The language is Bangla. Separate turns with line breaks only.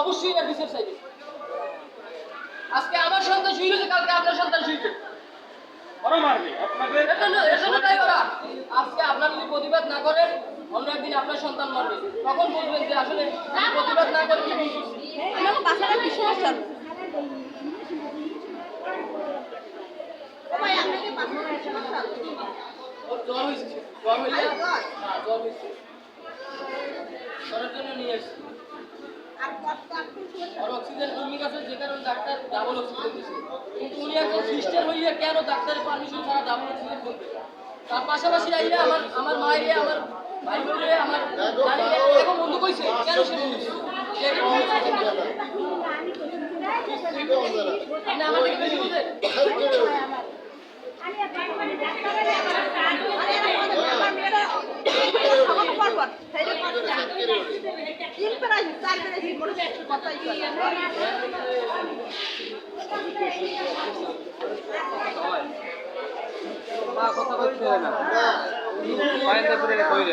অবশ্যই এর বিচার চাইবে। আজকে আমার সন্তান শুয়েছে কালকে আপনার সন্তান শুয়েছে
ওরা মারবে আপনাদের
তাই ওরা। আজকে আপনার যদি প্রতিবাদ না করেন অন্য একদিন আপনার সন্তান মরবে। তখন বুঝবেন যে আসলে প্রতিবাদ না করে কি করছি।
আমাকে কি সমস্যা?
জ্বর হয়েছে জ্বর হইলে হ্যাঁ জ্বর হয়েছে। জ্বরের জন্য নিয়ে এসেছি আর অক্সিজেন কমে গেছে যে কারণে ডাক্তার ডাবল অক্সিজেন দিচ্ছে কিন্তু উনি একজন সিস্টার হইয়া কেন ডাক্তারের পারমিশন ছাড়া ডাবল অক্সিজেন করবে? তার পাশাপাশি আইলে আমার আমার মায়েরে আমার ভাই বোনরে আমার নানিরে এরকম বন্ধু কইছে? কেন সে বলছে যে
কথা বলতে না। কইরে